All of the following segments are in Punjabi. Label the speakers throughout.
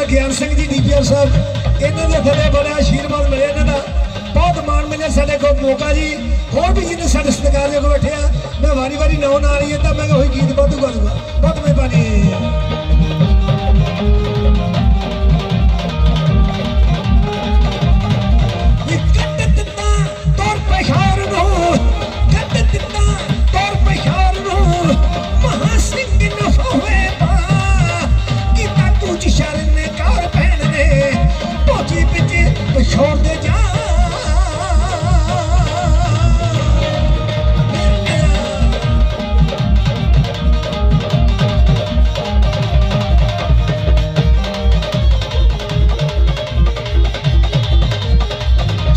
Speaker 1: ਸਾਡੇ ਗਿਆਨ ਸਿੰਘ ਜੀ ਡੀਪੀਆਰ ਸਾਹਿਬ। ਇਹਨਾਂ ਦੇ ਥੱਲੇ ਬੜਾ ਆਸ਼ੀਰਵਾਦ ਮਿਲਿਆ ਇਹਨਾਂ ਦਾ। ਬਹੁਤ ਮਾਣ ਮਿਲਿਆ ਸਾਡੇ ਕੋਲ ਮੌਕਾ ਜੀ। ਹੋਰ ਵੀ ਜਿਹਨੇ ਸਾਡੇ ਸਤਿਕਾਰ ਦੇ ਕੋਲ ਬੈਠੇ ਆ, ਮੈਂ ਵਾਰੀ ਵਾਰੀ ਨਾਉ ਨਾ ਰਹੀ ਹੈ ਤਾਂ ਮੈਂ ਉਹੀ ਗੀਤ ਵਾਧੂ ਗਾਉਂਗਾ ਬਹੁਤ ਮਿਹਰਬਾਨੀ।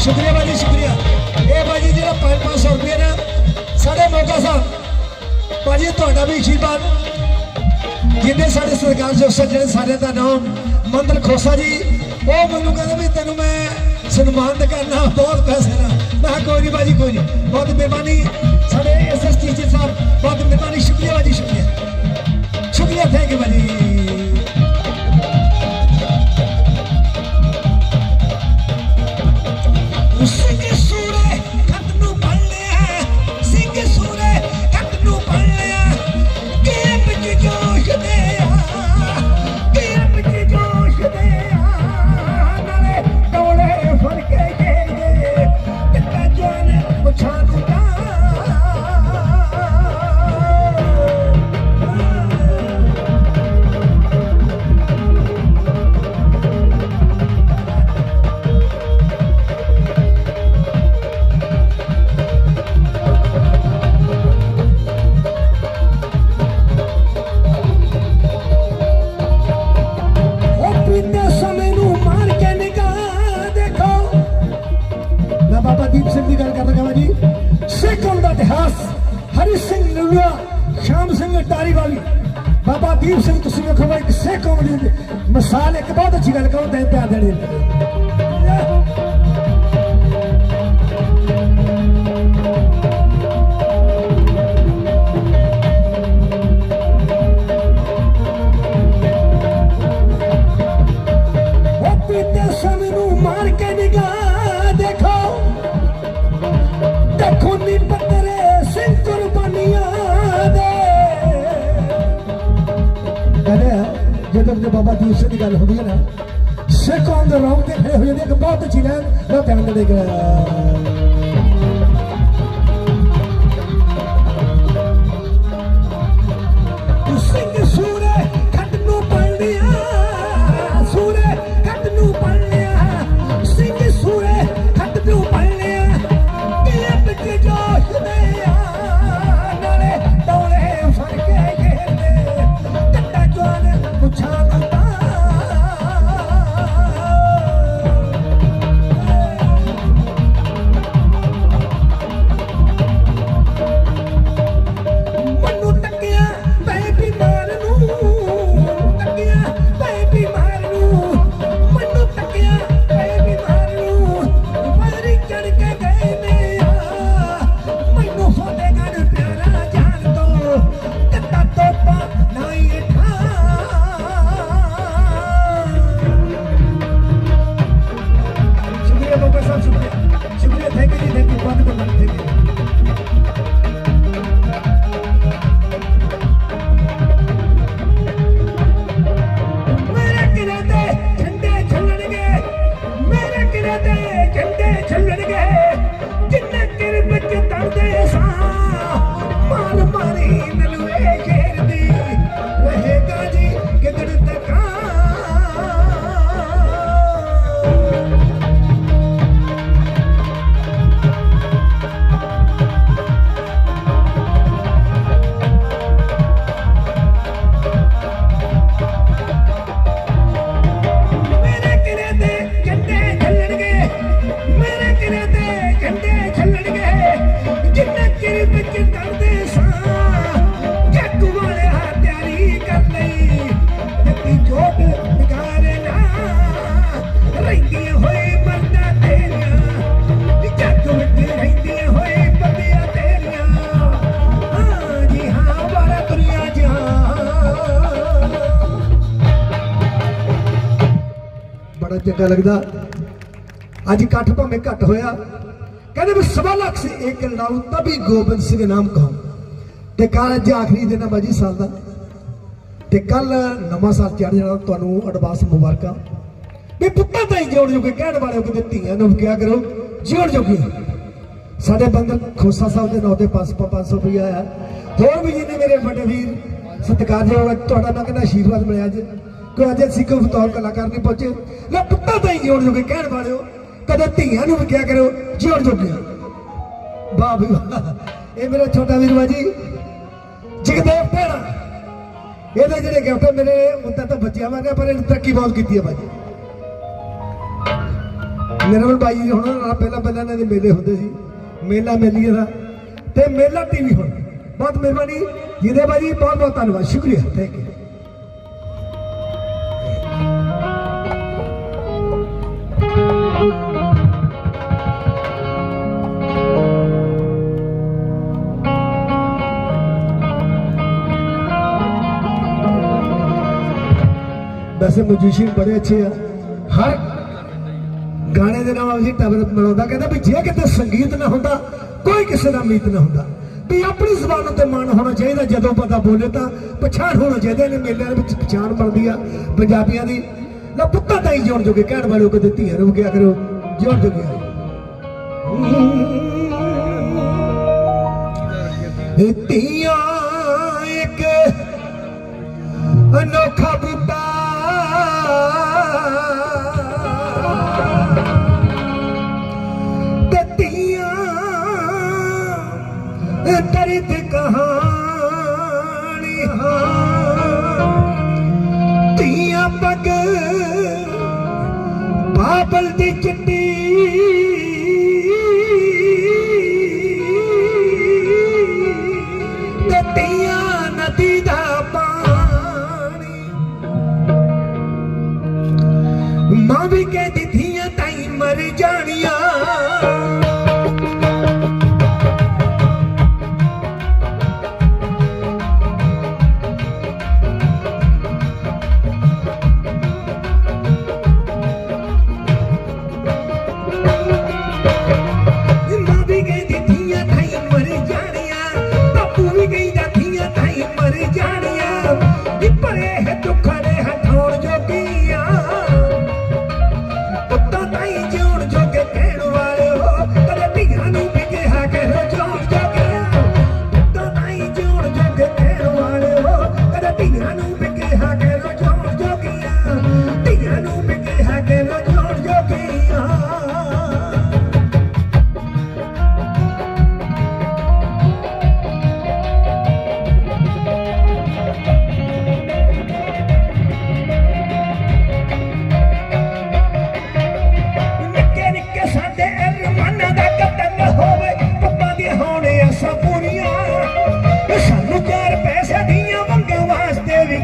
Speaker 1: ਸ਼ੁਕਰੀਆ ਬਾਜੀ, ਸ਼ੁਕਰੀਆ। ਇਹ ਬਾਜੀ ਜਿਹੜਾ 5-500 ਰੁਪਏ ਨਾ ਸਾਡੇ ਮੋਗਾ ਸਾਹਿਬ, ਬਾਜੀ, ਤੁਹਾਡਾ ਵੀ ਆਸ਼ੀਰਵਾਦ ਜਿੰਨੇ ਸਾਡੇ ਸਰਕਾਰ ਜੋ ਜਿਹੜੇ ਸਾਰੇ ਦਾ ਨਾਮ ਮੰਦਰ ਖੋਸਾ ਜੀ, ਉਹ ਮੈਨੂੰ ਕਹਿੰਦੇ ਵੀ ਤੈਨੂੰ ਮੈਂ ਸਨਮਾਨਿਤ ਕਰਨਾ ਬਹੁਤ ਪੈਸੇ ਨਾ ਮੈਂ ਕਿਹਾ ਕੋਈ ਨਹੀਂ ਬਾਜੀ ਕੋਈ ਨਹੀਂ ਬਹੁਤ ਮਿਹਰਬਾਨੀ ਸਾਡੇ ਐਸਐਸ ਟੀਚਰ ਸਾਹਿਬ ਬਹੁਤ ਮਿਹਰਬਾਨੀ ਸ਼ੁਕਰੀਆ ਬਾਜੀ ਸ਼ੁਕਰੀਆ ਸ਼ੁਕਰੀਆ ਥੈਂਕ ਯੂ ਬਾਜੀ ਗੱਲ ਹੁੰਦੀ ਹੈ ਨਾ। ਸਿੱਖ ਅੰਦਰ the road ਤੇ ਖੜੇ ਹੋ ਜਾਂਦੇ ਇੱਕ ਬਹੁਤ ਅੱਛੀ ਗੱਲ ਮੈਂ ਧਿਆਨ ਦੇ ਦੇਗਾ பார்த்துக்கொள்ள ਚੰਗਾ ਲੱਗਦਾ। ਅੱਜ ਇਕੱਠ ਭਾਵੇਂ ਘੱਟ ਹੋਇਆ। ਕਹਿੰਦੇ ਵੀ ਸਵਾ ਲੱਖ ਸੇ ਇੱਕ ਲੜਾਊ ਤਭੀ ਗੋਬਿੰਦ ਸਿੰਘ ਨਾਮ ਕਹੂੰ ਤੇ ਕੱਲ ਅੱਜ ਆਖਰੀ ਦਿਨ ਆ ਬਾਜੀ ਸਾਲ ਦਾ। ਤੇ ਕੱਲ ਨਵਾਂ ਸਾਲ ਚੜ ਜਾਣਾ ਤੁਹਾਨੂੰ ਐਡਵਾਂਸ ਮੁਬਾਰਕਾਂ। ਵੀ ਪੁੱਤਾਂ ਤਾਂ ਹੀ ਜੋੜ ਜੋਗੇ ਕਹਿਣ ਵਾਲੇ ਹੋ ਕਿ ਧੀਆਂ ਨੂੰ ਕਿਹਾ ਕਰੋ ਜੋੜ ਜੋਗੇ। ਸਾਡੇ ਬੰਦਰ ਖੋਸਾ ਸਾਹਿਬ ਦੇ ਨਾਂ ਤੇ 500 500 ਰੁਪਇਆ ਆਇਆ। ਹੋਰ ਵੀ ਜਿੰਨੇ ਮੇਰੇ ਵੱਡੇ ਵੀਰ ਸਤਿਕਾਰਯੋਗ ਹੈ, ਤੁਹਾਡਾ ਨਾ ਕਹਿੰਦਾ ਆਸ਼ੀਰਵਾਦ ਮਿਲਿਆ ਜੀ ਕੋਈ ਅੱਜ ਅਸੀਂ ਕੋਈ ਬਤੌਰ ਕਲਾਕਾਰ ਨਹੀਂ ਪਹੁੰਚੇ। ਲੈ ਪੁੱਤਾਂ ਤਾਂ ਹੀ ਜੋੜ ਜੋਗੇ ਕਹਿਣ ਵਾਲੇ ਹੋ ਕਦੇ ਧੀਆਂ ਨੂੰ ਵੀ ਕਿਹਾ ਕਰੋ ਜੋੜ ਜੋਗੇ ਵਾਹ ਵੀ ਵਾਹ। ਇਹ ਮੇਰਾ ਛੋਟਾ ਵੀਰ ਜੀ, ਜਗਦੇਵ ਭੈਣਾ ਇਹਦੇ ਜਿਹੜੇ ਗਿਫਟ ਮੇਰੇ ਮੁੰਡਾ ਤਾਂ ਬੱਚਿਆਂ ਵਾਂਗਾ ਪਰ ਇਹਨੇ ਤਰੱਕੀ ਬਹੁਤ ਕੀਤੀ ਹੈ ਬਾਜੀ ਨਿਰਮਲ ਬਾਈ ਜੀ ਹੁਣ ਨਾਲ ਪਹਿਲਾਂ ਪਹਿਲਾਂ ਇਹਨਾਂ ਦੇ ਮੇਲੇ ਹੁੰਦੇ ਸੀ। ਮੇਲਾ ਮੇਲੀਏ ਦਾ। ਤੇ ਮੇਲਾ ਟੀਵੀ ਹੁਣ। ਬਹੁਤ ਮਿਹਰਬਾਨੀ। ਜਿਹਦੇ ਬਾਜੀ ਬਹੁਤ ਬਹੁਤ ਧੰਨਵਾਦ। ਸ਼ੁਕਰੀਆ। ਥੈਂਕ ਯੂ ਵੈਸੇ ਮਿਊਜ਼ੀਸ਼ੀਅਨ ਬੜੇ ਅੱਛੇ ਆ। ਹਰ ਗਾਣੇ ਦੇ ਨਾਲ ਅਸੀਂ ਟਬਰ ਮਿਲਾਉਂਦਾ, ਕਹਿੰਦਾ ਵੀ ਜੇ ਕਿਤੇ ਸੰਗੀਤ ਨਾ ਹੁੰਦਾ, ਕੋਈ ਕਿਸੇ ਦਾ ਮੀਤ ਨਾ ਹੁੰਦਾ। ਵੀ ਆਪਣੀ ਜ਼ੁਬਾਨ ਉੱਤੇ ਮਾਣ ਹੋਣਾ ਚਾਹੀਦਾ, ਜਦੋਂ ਪਤਾ ਬੋਲੇ ਤਾਂ ਪਛਾਣ ਹੋਣਾ ਚਾਹੀਦਾ ਨੇ ਮੇਲਿਆਂ ਦੇ ਵਿੱਚ ਪਛਾਣ ਬਣਦੀ ਆ ਪੰਜਾਬੀਆਂ ਦੀ। ਨਾ ਪੁੱਤਾਂ ਤਾਂ ਹੀ ਜਿਉਣ ਜੋਗੇ, ਕਹਿਣ ਵਾਲੇ ਕਦੇ ਧੀਆਂ ਨੂੰ ਕਿਹਾ ਕਰੋ ਜੋੜ ਜੋਗੇ ਧੀਆਂ ਇੱਕ ਅਨੋਖਾ ਬੂਟਾ ਤਤੀਆਂ ਦਰਦ ਕਹਾਣੀ ਤੀਆਂ ਪਗ ਬਾਬਲ ਦੀ ਚਿੱਟੀ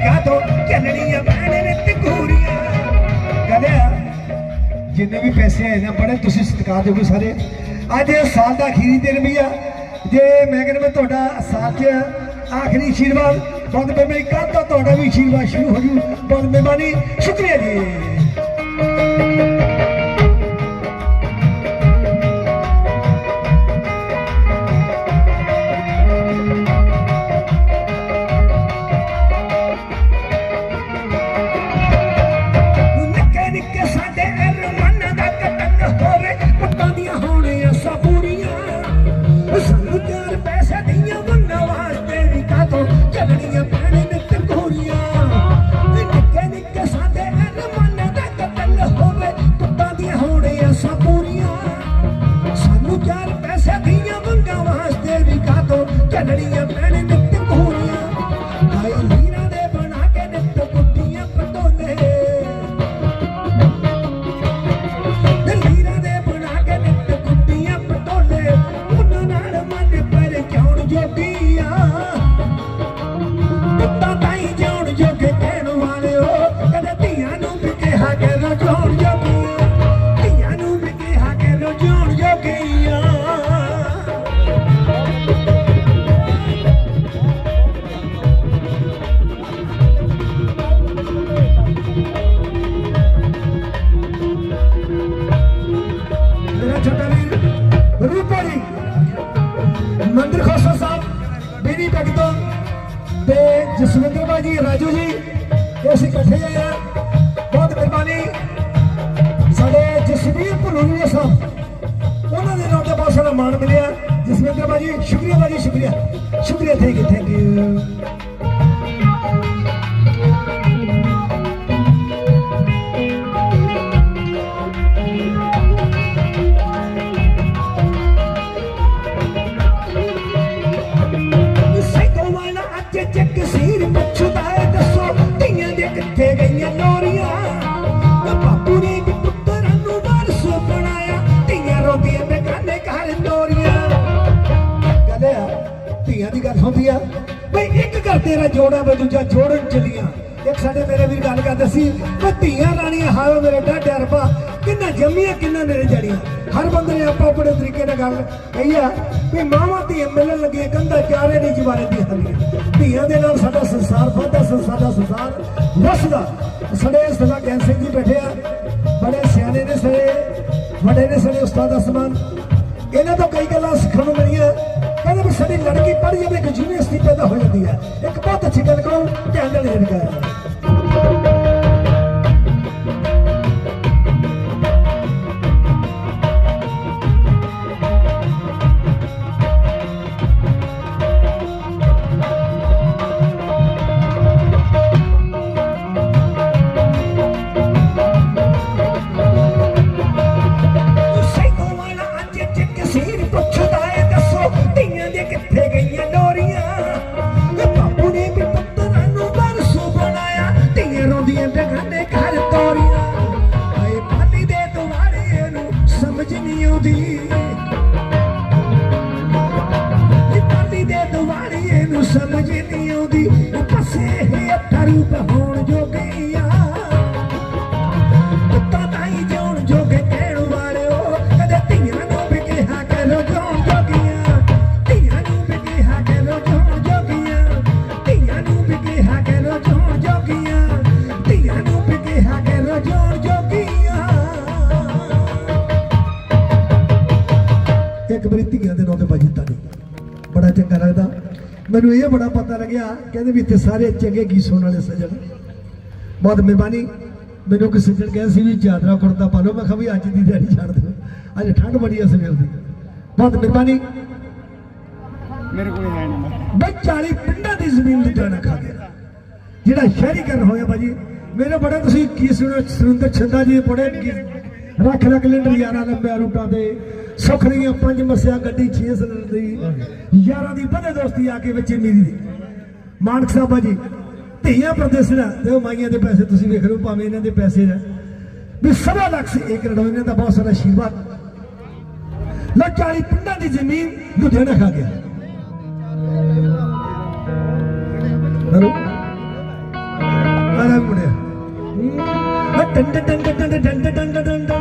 Speaker 1: ਵਾਸਤੇ ਚੱਲਣੀਆਂ ਪੈਣੇ ਨੇ ਟਕੂਰੀਆਂ ਕਹਦਿਆ ਜਿੰਨੇ ਵੀ ਪੈਸੇ ਆਏ ਨੇ ਬੜੇ, ਤੁਸੀਂ ਸਤਿਕਾਰ ਦਿਓਗੇ ਸਾਰੇ। ਅੱਜ ਸਾਲ ਦਾ ਅਖੀਰੀ ਦਿਨ ਵੀ ਆ। ਜੇ ਮੈਂ ਕਹਿੰਦਾ ਮੈਂ ਤੁਹਾਡਾ ਸਾਲ 'ਚ ਆਖਰੀ ਆਸ਼ੀਰਵਾਦ ਬਹੁਤ ਮਿਹਰਬਾਨੀ ਕੱਲ ਤੋਂ ਤੁਹਾਡਾ ਵੀ ਆਸ਼ੀਰਵਾਦ ਸ਼ੁਰੂ ਹੋ ਜੂ? ਬਹੁਤ ਮਿਹਰਬਾਨੀ ਸ਼ੁਕਰੀਆ ਜੀ। ਤੇਰਾ ਜੋੜਾ ਵੇ ਦੂਜਾ ਜੋੜਨ ਚਲੀਆਂ। ਇੱਕ ਸਾਡੇ ਮੇਰੇ ਵੀਰ ਗੱਲ ਕਰਦੇ ਸੀ ਉਹ ਧੀਆਂ ਰਾਣੀਆਂ ਹਾਵੇ ਮੇਰੇ ਡਾਢੇ ਅਰਬਾ, ਕਿੰਨਾ ਜੰਮੀਆਂ, ਕਿੰਨਾ ਮੇਰੇ ਜੜੀਆਂ। ਹਰ ਬੰਦੇ ਨੇ ਆਪੋ ਆਪਣੇ ਤਰੀਕੇ ਨਾਲ ਗੱਲ ਕਹੀ ਆ ਵੀ ਮਾਵਾਂ ਧੀਆਂ ਮਿਲਣ ਲੱਗੀਆਂ, ਕੰਧਾ ਚਾਰੇ ਨਹੀਂ, ਜਵਾਰੇ ਦੀ ਹੱਲੀਆਂ। ਧੀਆਂ ਦੇ ਨਾਲ ਸਾਡਾ ਸੰਸਾਰ ਵੱਧਦਾ ਸਾਡਾ ਸੰਸਾਰ ਵਸਦਾ। ਸਾਡੇ ਸਦਾ ਗੈਨ ਸਿੰਘ ਜੀ ਬੈਠੇ ਆ, ਬੜੇ ਸਿਆਣੇ ਨੇ ਸੜੇ ਵੱਡੇ ਨੇ ਸੜੇ ਉਸਤਾਦ ਅਸਮਾਨ ਇਹਨਾਂ ਤੋਂ ਕਈ ਗੱਲਾਂ ਸਿੱਖਣ ਨੂੰ ਮਿਲੀਆਂ। ਕਹਿੰਦੇ ਵੀ ਸਾਡੀ ਲੜਕੀ ਪੜ੍ਹ ਜਾਵੇ ਇੱਕ ਯੂਨੀਵਰਸਿਟੀ ਪੈਦਾ ਹੋ ਜਾਂਦੀ ਹੈ ਇੱਕ ਬਹੁਤ ਅੱਛੀ ਗੱਲ ਕਰੋ ਧਿਆਨ ਨਾਲ ਇਹ ਗੱਲ ਮੈਨੂੰ ਇਹ ਬੜਾ ਪਤਾ ਲੱਗਿਆ ਕਹਿੰਦੇ ਵੀ ਇੱਥੇ ਸਾਰੇ ਚੰਗੇ ਗੀਤ ਸੁਣਨ ਵਾਲੇ ਸੱਜਣ। ਬਹੁਤ ਮਿਹਰਬਾਨੀ। ਮੈਨੂੰ ਕਿਸੇ ਸੱਜਣ ਕਹਿੰਦਾ ਸੀ ਵੀ ਚਾਦਰਾ ਕੁੜਤਾ ਪਾ ਲਓ। ਮੈਂ ਕਿਹਾ ਵੀ ਅੱਜ ਦੀ ਦਿਹਾੜੀ ਛੱਡ ਦਿਓ। ਅੱਜ ਠੰਡ ਬੜੀ ਆ ਸਵੇਰ ਦੀ। ਬਹੁਤ ਮਿਹਰਬਾਨੀ।
Speaker 2: ਮੇਰੇ ਕੋਲ ਹੈ ਨਹੀਂ।
Speaker 1: ਬਈ 40 ਪਿੰਡਾਂ ਦੀ ਜ਼ਮੀਨ ਲੁਧਿਆਣਾ ਖਾ ਗਿਆ ਜਿਹੜਾ ਸ਼ਹਿਰੀਕਰਨ ਹੋਇਆ ਬਾਜੀ ਮੇਰੇ ਬੜੇ ਤੁਸੀਂ ਕੀ ਸੁਣੋ ਸੁਰਿੰਦਰ ਛੰਦਾ ਜੀ ਦੇ ਬੜੇ ਰੱਖ ਰੱਖ ਲੈਂਡਰ ਯਾਰਾਂ ਲੰਬਿਆ ਰੂਟਾਂ ਦੇ ਸੁੱਖ ਰਹੀਆਂ ਪੰਜ ਮਸਿਆ ਗੱਡੀ 6 ਸਿਲੰਡਰ ਦੀ। ਯਾਰਾਂ ਦੀ ਵਧੇ ਦੋਸਤੀ ਆ ਕੇ ਵਿੱਚ ਮੇਰੀ ਦੀ। ਮਾਨਕ ਸਾਹਿਬਾ ਜੀ, ਧੀਆਂ ਪ੍ਰਦੇਸ਼ਣਾ ਤੇ ਉਹ ਮਾਈਆਂ ਦੇ ਪੈਸੇ ਤੁਸੀਂ ਵੇਖ ਰਹੇ ਹੋ, ਭਾਵੇਂ ਇਹਨਾਂ ਦੇ ਪੈਸੇ ਨੇ। ਵੀ ਸਵਾ ਲੱਖ ਸੀ, ਇੱਕ ਰੜੋ, ਇਹਨਾਂ ਦਾ ਬਹੁਤ ਸਾਰਾ ਆਸ਼ੀਰਵਾਦ ਲੋ 40 ਪਿੰਡਾਂ ਦੀ ਜ਼ਮੀਨ ਲੁਧਿਆਣਾ ਖਾ ਗਿਆ। ਹਲੋ। ਆਰਾ ਮੁੜਿਆ ਟੰਡ ਟੰਡ ਟੰਡ ਟੰਡ ਟੰਡ ਟੰਡ।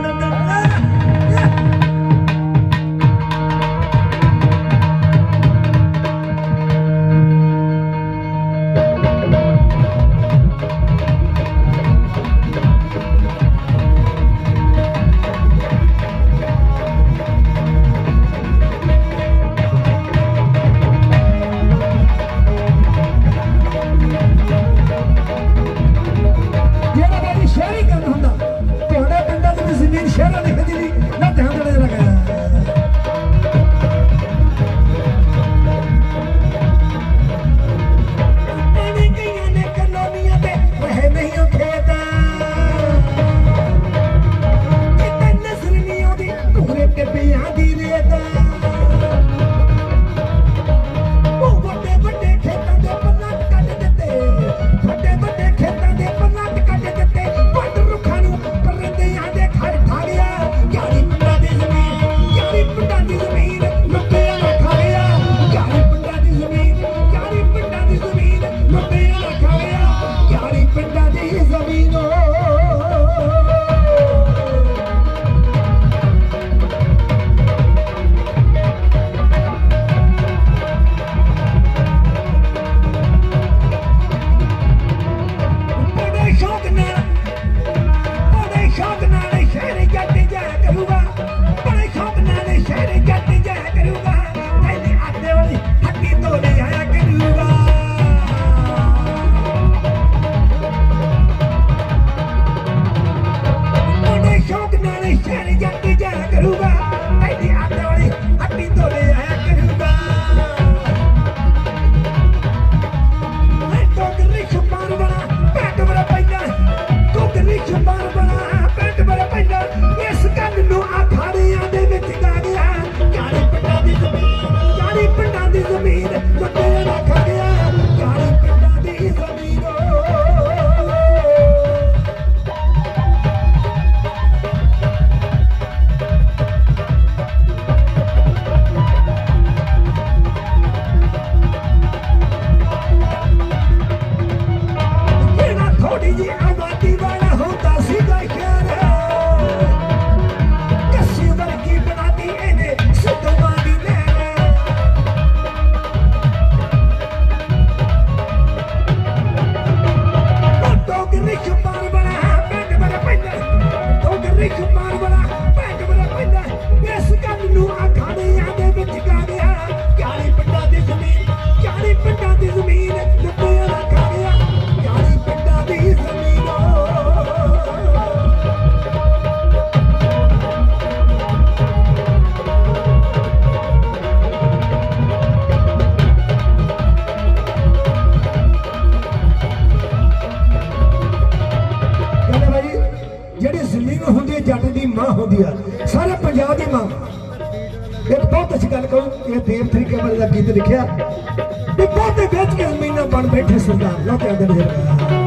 Speaker 1: ਲਿਖਿਆ ਵੀ ਵੇਚ ਕੇ ਜ਼ਮੀਨਾਂ ਬਣ ਬੈਠੇ ਸਰਦਾਰ ਲੋਕਾਂ ਦੇ ਨਜ਼ਰ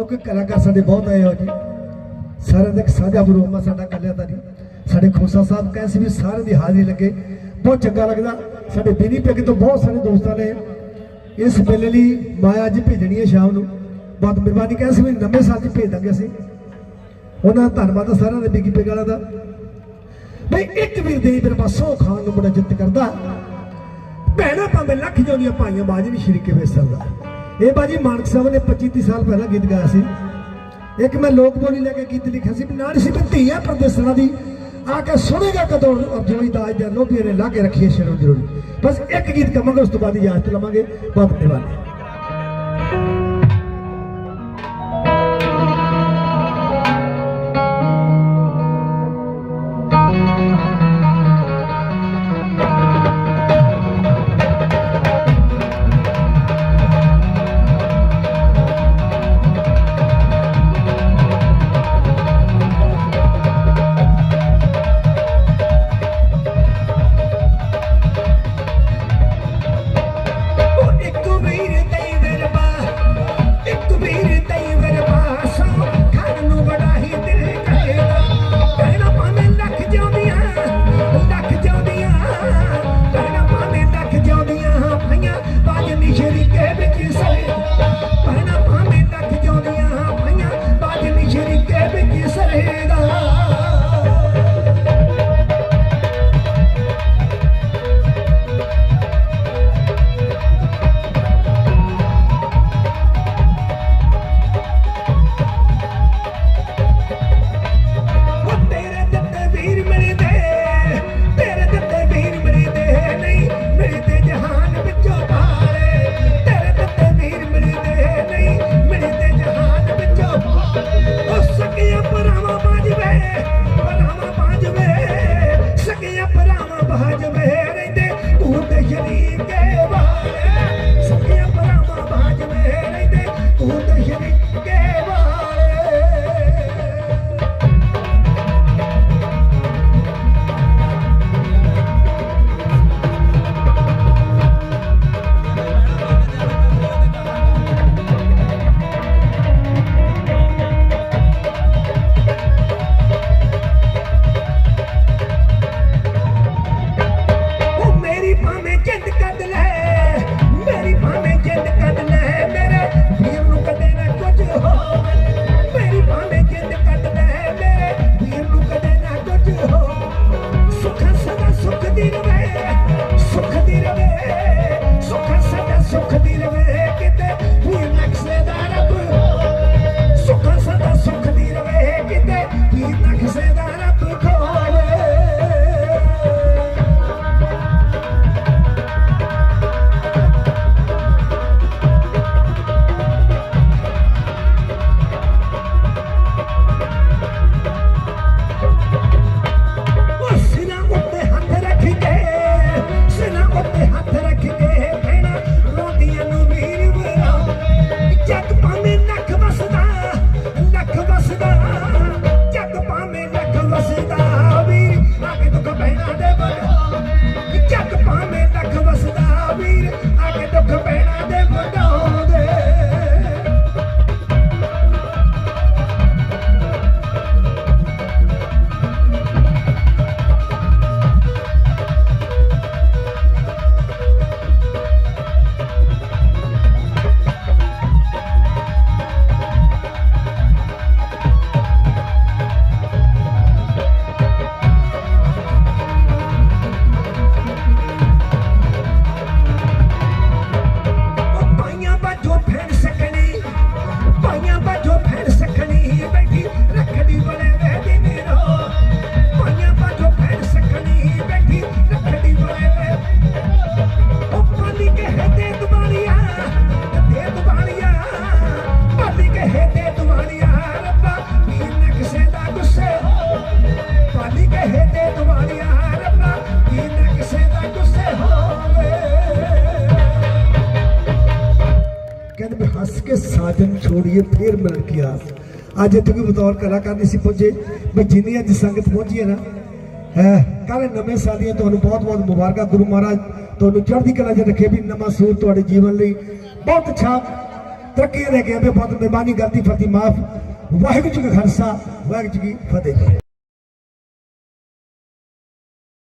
Speaker 1: ਕਿਉਂਕਿ ਕਲਾਕਾਰ ਸਾਡੇ ਬਹੁਤ ਆਏ ਹੋ ਜੀ। ਸਾਰਿਆਂ ਦਾ ਸਾਂਝਾ ਪ੍ਰੋਗਰਾਮ ਸਾਡਾ ਕੱਲਿਆਂ ਦਾ ਨਹੀਂ। ਸਾਡੇ ਖੋਸਾ ਸਾਹਿਬ ਕਹਿੰਦੇ ਵੀ ਸਾਰਿਆਂ ਦੀ ਹਾਜ਼ਰੀ ਲੱਗੇ। ਬਹੁਤ ਚੰਗਾ ਲੱਗਦਾ। ਸਾਡੇ ਬੀਨੀ ਪਿੰਗ ਤੋਂ ਬਹੁਤ ਸਾਰੇ ਦੋਸਤਾਂ ਨੇ ਇਸ ਵੇਲੇ ਲਈ ਮਾਇਆ ਅੱਜ ਭੇਜਣੀ ਹੈ ਸ਼ਾਮ ਨੂੰ। ਬਹੁਤ ਮਿਹਰਬਾਨੀ ਕਹਿੰਦੇ ਸੀ ਵੀ ਨਵੇਂ ਸਾਲ 'ਚ ਭੇਜ ਦਾਂਗੇ ਅਸੀਂ। ਉਹਨਾਂ ਦਾ ਧੰਨਵਾਦ ਸਾਰਿਆਂ ਦੇ ਬੀਗੀ ਪਿੰਗ ਵਾਲਾ ਦਾ। ਬਈ ਇੱਕ ਵੀਰ ਦੇ ਫਿਰ ਪਾਸੋਂ ਖਾਨ ਨੂੰ ਬੜਾ ਜਿੱਤ ਕਰਦਾ। ਭੈਣਾਂ ਭਾਵੇਂ ਲੱਖ ਜਾਉਂਦੀਆਂ ਭਾਈਆਂ, ਬਾਜੀ ਵੀ ਸ਼ਰੀਕੇ ਵੇ ਸਰਦਾ ਇਹ ਬਾਜੀ ਮਾਨਕ ਸਾਹਿਬ ਨੇ 25 30 ਸਾਲ ਪਹਿਲਾਂ ਗੀਤ ਗਾਇਆ ਸੀ। ਇੱਕ ਮੈਂ ਲੋਕ ਬੋਲੀ ਲੈ ਕੇ ਗੀਤ ਲਿਖਿਆ ਸੀ ਵੀ ਨਾਲ ਸੀ ਵੀ ਧੀਆ ਪ੍ਰਦੇਸਣਾ ਦੀ। ਆ ਕੇ ਸੁਣੇਗਾ ਕਦੋਂ? ਅਰਜੋਈ ਦਾਜ ਦੇ ਲੋਭੀਏ ਨੇ ਲਾ ਕੇ ਰੱਖੀਏ ਸ਼ਰਮ ਜ਼ਰੂਰੀ। ਬਸ ਇੱਕ ਗੀਤ ਕਵਾਂਗੇ ਉਸ ਤੋਂ ਬਾਅਦ ਇਜਾਜ਼ਤ ਲਵਾਂਗੇ। ਬਹੁਤ ਧੰਨਵਾਦ। ਸਾਜਨ ਛੋੜੀਏ, ਫੇਰ ਮਿਲਣ ਕੀ ਅੱਜ ਇੱਥੇ ਵੀ ਬਤੌਰ ਕਲਾਕਾਰ ਨਹੀਂ ਸੀ ਪਹੁੰਚੇ ਵੀ ਜਿੰਨੀ ਅੱਜ ਸੰਗਤ ਪਹੁੰਚੀ ਹੈ ਨਾ, ਹੈ ਕੱਲ ਨਵੇਂ ਸਾਲ ਦੀਆਂ ਤੁਹਾਨੂੰ ਬਹੁਤ ਬਹੁਤ ਮੁਬਾਰਕਾਂ। ਗੁਰੂ ਮਹਾਰਾਜ ਤੁਹਾਨੂੰ ਚੜ੍ਹਦੀ ਕਲਾ 'ਚ ਰੱਖੇ ਵੀ ਨਵਾਂ ਸੂਰ ਤੁਹਾਡੇ ਜੀਵਨ ਲਈ ਬਹੁਤ ਅੱਛਾ। ਤਰੱਕੀ ਲੈ ਕੇ ਆਵੇ, ਬਹੁਤ ਮਿਹਰਬਾਨੀ, ਗਲਤੀ ਫਤੀ ਮਾਫ। ਵਾਹਿਗੁਰੂ ਜੀ ਕਾ ਖਾਲਸਾ, ਵਾਹਿਗੁਰੂ ਜੀ ਕੀ ਫਤਿਹ।